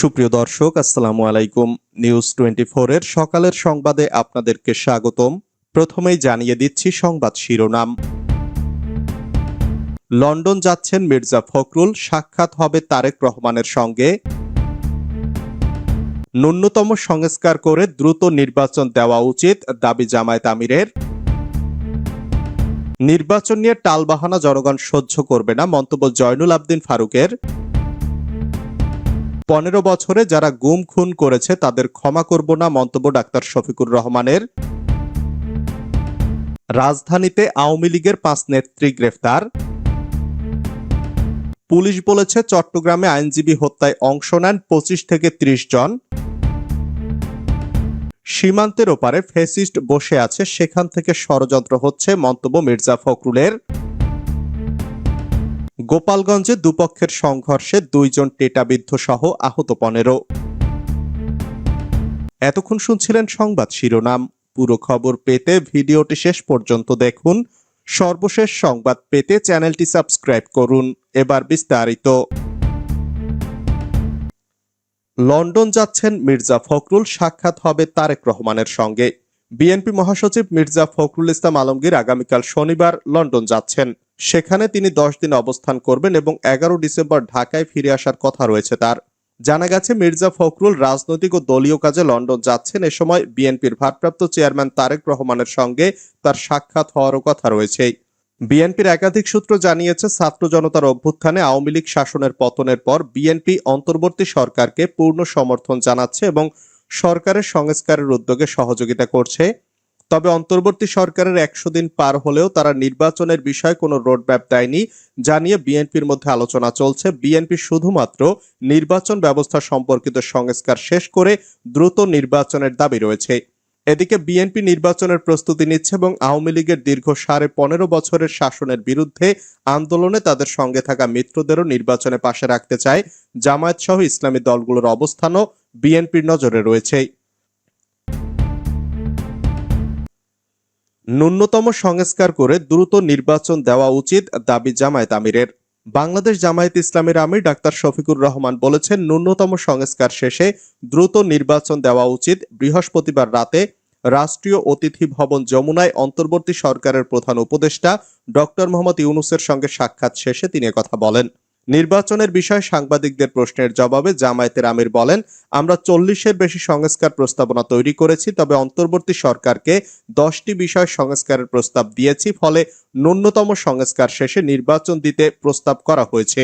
সুপ্রিয় দর্শক, আসসালামু আলাইকুম। নিউজ টোয়েন্টি এর সকালের সংবাদে আপনাদেরকে স্বাগতম। প্রথমেই জানিয়ে দিচ্ছি সংবাদ শিরোনাম। লন্ডন যাচ্ছেন মির্জা ফখরুল, সাক্ষাৎ হবে তারেক রহমানের সঙ্গে। ন্যূনতম সংস্কার করে দ্রুত নির্বাচন দেওয়া উচিত দাবি জামায়াত আমিরের। নির্বাচন নিয়ে টালবাহানা জনগণ সহ্য করবে না মন্তব্য জয়নুল আবদিন ফারুকের। পনেরো বছরে যারা গুম, খুন করেছে তাদের ক্ষমা করব না, মন্তব্য ডাক্তার শফিকুর রহমানের। রাজধানীতে আওয়ামী লীগের পাঁচ নেত্রী গ্রেফতার। পুলিশ বলেছে চট্টগ্রামে আইনজীবী হত্যায় অংশ নেন পঁচিশ থেকে ত্রিশ জন। সীমান্তের ওপারে ফেসিস্ট বসে আছে, সেখান থেকে ষড়যন্ত্র হচ্ছে, মন্তব্য মির্জা ফখরুলের। গোপালগঞ্জে দুপক্ষের সংঘর্ষে দুইজন টেটাবিদ্ধ সহ আহত পনেরো। এতক্ষণ শুনছিলেন সংবাদ শিরোনাম। পুরো খবর পেতে ভিডিওটি শেষ পর্যন্ত দেখুন। সর্বশেষ সংবাদ পেতে চ্যানেলটি সাবস্ক্রাইব করুন। এবার বিস্তারিত। লন্ডন যাচ্ছেন মির্জা ফখরুল, সাক্ষাৎ হবে তারেক রহমানের সঙ্গে। বিএনপি মহাসচিব মির্জা ফখরুল ইসলাম আলমগীর আগামীকাল শনিবার লন্ডন যাচ্ছেন। সেখানে তিনি দশ দিন অবস্থান করবেন এবং এগারো ডিসেম্বর ঢাকায় ফিরে আসার কথা রয়েছে তার। জানা গেছে, মির্জা ফখরুল রাজনৈতিক ও দলীয় কাজে লন্ডন যাচ্ছেন। এ সময় বিএনপির ভারপ্রাপ্ত চেয়ারম্যান তারেক রহমানের সঙ্গে তার সাক্ষাৎ হওয়ারও কথা রয়েছে। বিএনপির একাধিক সূত্র জানিয়েছে, ছাত্র জনতার অভ্যুত্থানে আওয়ামী লীগ শাসনের পতনের পর বিএনপি অন্তর্বর্তী সরকারকে পূর্ণ সমর্থন জানাচ্ছে এবং সরকারের সংস্কারের উদ্যোগে সহযোগিতা করছে। তবে অন্তর্বর্তী সরকারের একশো দিন পার হলেও তারা নির্বাচনের বিষয়ে কোনো রোডম্যাপ দেয়নি, জানিয়ে বিএনপির মধ্যে আলোচনা চলছে। বিএনপি শুধুমাত্র নির্বাচন ব্যবস্থা সম্পর্কিত সংস্কার শেষ করে দ্রুত নির্বাচনের দাবি রয়েছে। এদিকে বিএনপি নির্বাচনের প্রস্তুতি নিচ্ছে এবং আওয়ামী লীগের দীর্ঘ সাড়ে পনেরো বছরের শাসনের বিরুদ্ধে আন্দোলনে তাদের সঙ্গে থাকা মিত্রদেরও নির্বাচনে পাশে রাখতে চায়। জামায়াত সহ ইসলামী দলগুলোর অবস্থানও বিএনপির নজরে রয়েছে। ন্যূনতম সংস্কার করে দ্রুত নির্বাচন দেওয়া উচিত দাবি জামায়াত আমিরের। বাংলাদেশ জামায়াত ইসলামের আমির ডাক্তার শফিকুর রহমান বলেছেন, ন্যূনতম সংস্কার শেষে দ্রুত নির্বাচন দেওয়া উচিত। বৃহস্পতিবার রাতে রাষ্ট্রীয় অতিথি ভবন যমুনায় অন্তর্বর্তী সরকারের প্রধান উপদেষ্টা ডক্টর মোহাম্মদ ইউনুসের সঙ্গে সাক্ষাৎ শেষে তিনি কথা বলেন। নির্বাচনের বিষয়ে সাংবাদিকদের প্রশ্নের জবাবে জামায়াতের আমির বলেন, আমরা চল্লিশের বেশি সংস্কার প্রস্তাবনা তৈরি করেছি, তবে অন্তর্বর্তী সরকারকে দশটি বিষয় সংস্কারের প্রস্তাব দিয়েছি, ফলে ন্যূনতম সংস্কার শেষে নির্বাচন দিতে প্রস্তাব করা হয়েছে।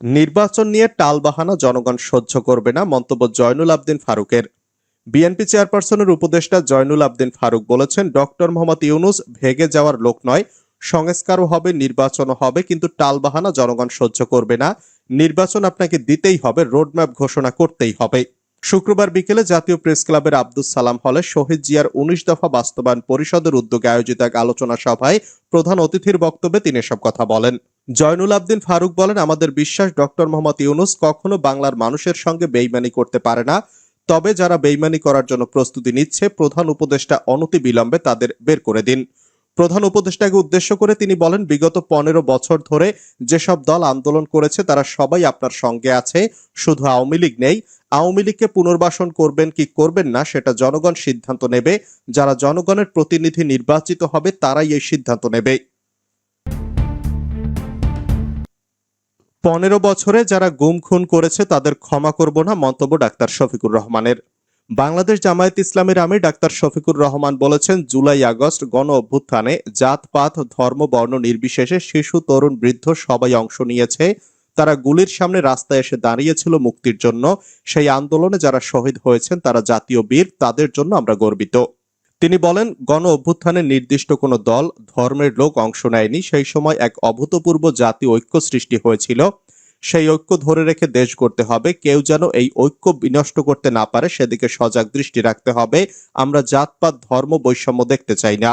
নির্বাচন নিয়ে টালবাহানা জনগণ সহ্য করবে না মন্তব্য জয়নুল আবদিন ফারুকের। বিএনপি চেয়ারপারসনের উপদেষ্টা জয়নুল আবদিন ফারুক বলেছেন, ডক্টর মোহাম্মদ ইউনুস ভেগে যাওয়ার লোক নয় সংস্কারও হবে, নির্বাচনও হবে, কিন্তু টালবাহানা জনগণ সহ্য করবে না। নির্বাচন আপনাকে দিতেই হবে, রোডম্যাপ ঘোষণা করতেই হবে। শুক্রবার বিকেলে জাতীয় প্রেস ক্লাবের আব্দুল সালাম হলে শহীদ জিয়ার উনিশ দফা বাস্তবায়ন পরিষদের উদ্যোগে আয়োজিত এক আলোচনা সভায় প্রধান অতিথির বক্তব্যে তিনি এসব কথা বলেন। জয়নুল আবদিন ফারুক বলেন, আমাদের বিশ্বাস ডক্টর মোহাম্মদ ইউনুস কখনো বাংলার মানুষের সঙ্গে বেইমানি করতে পারে না। তবে যারা বেইমানি করার জন্য প্রস্তুতি নিচ্ছে, প্রধান উপদেষ্টা অনতি বিলম্বে তাদের বের করে দিন। প্রধান উপদেষ্টাকে উদ্দেশ্য করে তিনি বলেন, বিগত পনেরো বছর ধরে যেসব দল আন্দোলন করেছে, তারা সবাই আপনার সঙ্গে আছে, শুধু আওয়ামী লীগ নেই। আওয়ামী লীগকে পুনর্বাসন করবেন কি করবেন না, সেটা জনগণ সিদ্ধান্ত নেবে। যারা জনগণের প্রতিনিধি নির্বাচিত হবে, তারাই এই সিদ্ধান্ত নেবে। পনেরো বছরে যারা গুম খুন করেছে, তাদের ক্ষমা করব না, মন্তব্য ডাক্তার শফিকুর রহমানের। বাংলাদেশ জামায়াত ইসলামের আমির ডাক্তার শফিকুর রহমান বলেছেন, জুলাই আগস্ট গণ অভ্যুত্থানে জাতপাত, ধর্ম, বর্ণ নির্বিশেষে শিশু, তরুণ, বৃদ্ধ সবাই অংশ নিয়েছে। তারা গুলির সামনে রাস্তায় এসে দাঁড়িয়েছিল মুক্তির জন্য। সেই আন্দোলনে যারা শহীদ হয়েছেন, তারা জাতীয় বীর, তাদের জন্য আমরা গর্বিত। তিনি বলেন, গণ অভ্যুত্থানে নির্দিষ্ট কোনো দল ধর্মের লোক অংশ নেয়নি। সেই সময় এক অভূতপূর্ব জাতীয় ঐক্য সৃষ্টি হয়েছিল। সেই ঐক্য ধরে রেখে দেশ করতে হবে। কেউ যেন এই ঐক্য বিনষ্ট করতে না পারে, সেদিকে সজাগ দৃষ্টি রাখতে হবে। আমরা জাতপাত, ধর্ম, বৈষম্য দেখতে চাই না।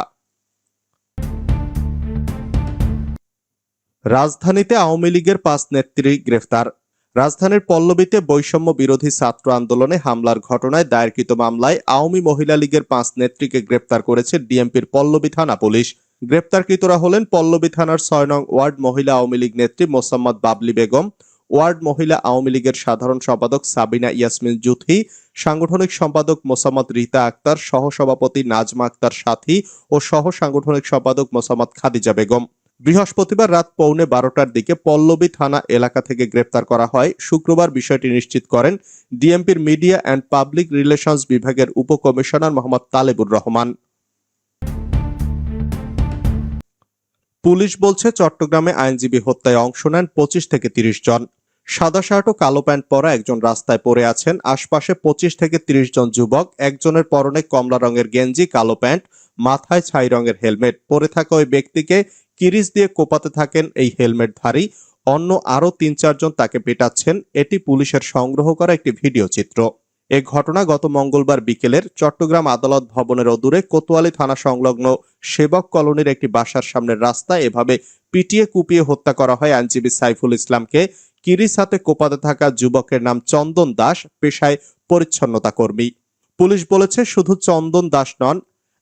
রাজধানীতে আওয়ামী লীগের পাঁচ নেত্রী গ্রেফতার। রাজধানীর পল্লবীতে বৈষম্য বিরোধী ছাত্র আন্দোলনে হামলার ঘটনায় দায়েরকৃত মামলায় আওয়ামী মহিলা লীগের পাঁচ নেত্রীকে গ্রেপ্তার করেছে ডিএমপির পল্লবী থানা পুলিশ। গ্রেপ্তারকৃতরা হলেন পল্লবী থানার ছয় নং ওয়ার্ড মহিলা আওয়ামী লীগ নেত্রী মোসাম্মদ বাবলি বেগম, ওয়ার্ড মহিলা আওয়ামী লীগের সাধারণ সম্পাদক সাবিনা ইয়াসমিন জুথি, সাংগঠনিক সম্পাদক মোসাম্মদ রিতা আক্তার, সহসভাপতি নাজমা আক্তার সাথী ও সহ সাংগঠনিক সম্পাদক মোসাম্মদ খাদিজা বেগম। বৃহস্পতিবার রাত পৌনে বারোটার দিকে পল্লবী থানা এলাকা থেকে গ্রেপ্তার করা হয়। শুক্রবার বিষয়টি নিশ্চিত করেন ডিএমপির মিডিয়া অ্যান্ড পাবলিক রিলেশনস বিভাগের উপকমিশনার মোহাম্মদ তালেবুর রহমান। পুলিশ বলছে চট্টগ্রামে আইনজীবী হত্যায় অংশ নেন পঁচিশ থেকে তিরিশ জন। সাদা শার্ট ও কালো প্যান্ট পরা একজন রাস্তায় পড়ে আছেন। আশপাশে পঁচিশ থেকে তিরিশ জন যুবক, একজনের পরনে কমলা রঙের গেঞ্জি, কালো প্যান্ট, মাথায় ছাই রঙের হেলমেট। পরে থাকা ওই ব্যক্তিকে কিরিচ দিয়ে কোপাতে থাকেন এই হেলমেটধারী অন্য আরও তিন চারজন তাকে পেটাচ্ছেন। এটি পুলিশের সংগ্রহ করা একটি ভিডিও চিত্র। এ ঘটনা গত মঙ্গলবার বিকেলের চট্টগ্রাম আদালত ভবনের অদূরে কোতোয়ালি থানা সংলগ্ন সেবক কলোনির একটি বাসার সামনের রাস্তায় এভাবে পিটিয়ে কুপিয়ে হত্যা করা হয় আইনজীবী সাইফুল ইসলামকে। কিরিস হাতে কোপাতে থাকা যুবকের নাম চন্দন দাস, পেশায় পরিচ্ছন্নতা কর্মী। পুলিশ বলেছে শুধু চন্দন দাস নন,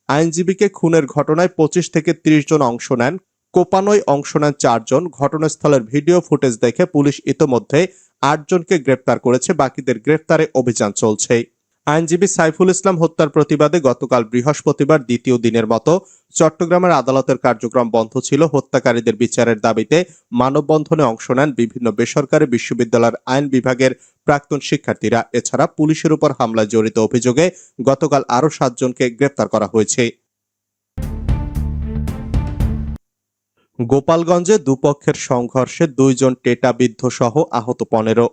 আইনজীবীকে খুনের ঘটনায় পঁচিশ থেকে ত্রিশ জন অংশ নেন, কোপানোয় অংশ নেন চারজন। ঘটনাস্থলের ভিডিও ফুটেজ দেখে পুলিশ ইতোমধ্যে আটজনকে গ্রেপ্তার করেছে, বাকিদের গ্রেপ্তারে অভিযান চলছে। আইনজীবী সাইফুল ইসলাম হত্যার প্রতিবাদে গতকাল বৃহস্পতিবার দ্বিতীয় দিনের মতো চট্টগ্রামের আদালতের কার্যক্রম বন্ধ ছিল। হত্যাকারীদের বিচারের দাবিতে মানববন্ধনে অংশ নেন বিভিন্ন বেসরকারি বিশ্ববিদ্যালয়ের আইন বিভাগের প্রাক্তন শিক্ষার্থীরা। এছাড়া পুলিশের উপর হামলায় জড়িত অভিযোগে গতকাল আরও সাতজনকে গ্রেপ্তার করা হয়েছে। গোপালগঞ্জে দুপক্ষের সংঘর্ষে দুইজন টেটাবিদ্ধ সহ আহত পনেরো।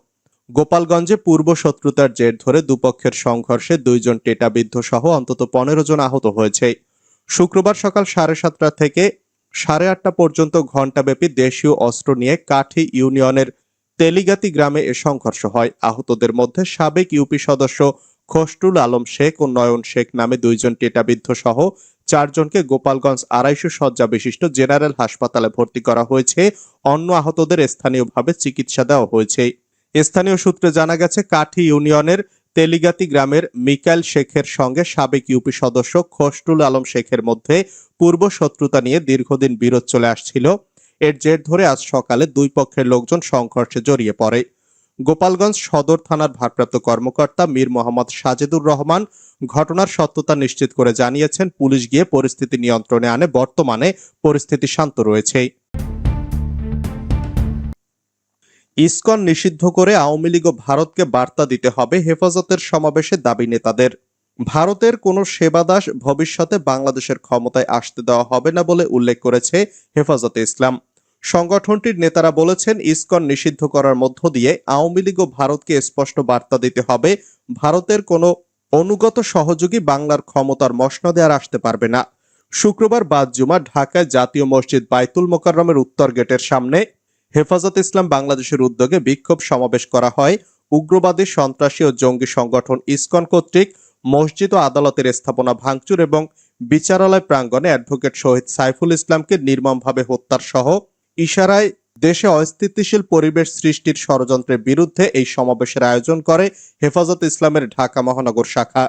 গোপালগঞ্জে পূর্ব শত্রুতার জের ধরে দুপক্ষের সংঘর্ষে দুইজন টেটাবিদ্ধ সহ অন্তত পনেরো জন আহত হয়েছে। শুক্রবার সকাল সাড়ে সাতটা থেকে সাড়ে আটটা পর্যন্ত ঘণ্টাব্যাপী দেশীয় অস্ত্র নিয়ে কাঠি ইউনিয়নের তেলিগাতি গ্রামে এ সংঘর্ষ হয়। আহতদের মধ্যে সাবেক ইউপি সদস্য খসরুল আলম শেখ ও নয়ন শেখ নামে দুইজন টেটাবিদ্ধ সহ চারজনকে গোপালগঞ্জ আড়াইশো শয্যা বিশিষ্ট জেনারেল হাসপাতালে ভর্তি করা হয়েছে। অন্য আহতদের স্থানীয়ভাবে চিকিৎসা দেওয়া হয়েছে। স্থানীয় সূত্রে জানা গেছে, কাঠি ইউনিয়নের তেলিগাতি গ্রামের মিকাইল শেখের সঙ্গে সাবেক ইউপি সদস্য খসরুল আলম শেখের মধ্যে পূর্ব শত্রুতা নিয়ে দীর্ঘদিন বিরোধ চলে আসছিল। এর জের ধরে আজ সকালে দুই পক্ষের লোকজন সংঘর্ষে জড়িয়ে পড়ে। গোপালগঞ্জ সদর থানার ভারপ্রাপ্ত কর্মকর্তা মীর মোহাম্মদ সাজেদুর রহমান ঘটনার সত্যতা নিশ্চিত করে জানিয়েছেন, পুলিশ গিয়ে পরিস্থিতি নিয়ন্ত্রণে আনে, বর্তমানে পরিস্থিতি শান্ত রয়েছে। ইসকন নিষিদ্ধ করে আওয়ামী লীগ ভারতকে বার্তা দিতে হবে হেফাজতের সমাবেশে দাবি নেতাদের। ভারতের কোনো সেবাদাস ভবিষ্যতে বাংলাদেশের ক্ষমতায় আসতে দেওয়া হবে না বলে উল্লেখ করেছে হেফাজতে ইসলাম। সংগঠনটির নেতারা বলেছেন, ইসকন নিষিদ্ধ করার মধ্য দিয়ে আওয়ামী লীগ ও ভারতকে স্পষ্ট বার্তা দিতে হবে। ভারতের কোনো অনুগত সহযোগী বাংলার ক্ষমতার মসনদে আর আসতে পারবে না। শুক্রবার বাদ জুমা ঢাকায় জাতীয় মসজিদ বাইতুল মোকাররমের উত্তর গেটের সামনে হেফাজত ইসলাম বাংলাদেশের উদ্যোগে বিক্ষোভ সমাবেশ করা হয়। উগ্রবাদী সন্ত্রাসী ও জঙ্গি সংগঠন ইসকন কর্তৃক মসজিদ ও আদালতের স্থাপনা ভাঙচুর এবং বিচারালয় প্রাঙ্গণে অ্যাডভোকেট শহীদ সাইফুল ইসলামকে নির্মমভাবে হত্যার সহ ইশারায় দেশে অস্থিতিশীল পরিবেশ সৃষ্টির ষড়যন্ত্রের বিরুদ্ধে এই সমাবেশের আয়োজন করে হেফাজত ইসলামের ঢাকা মহানগর শাখা।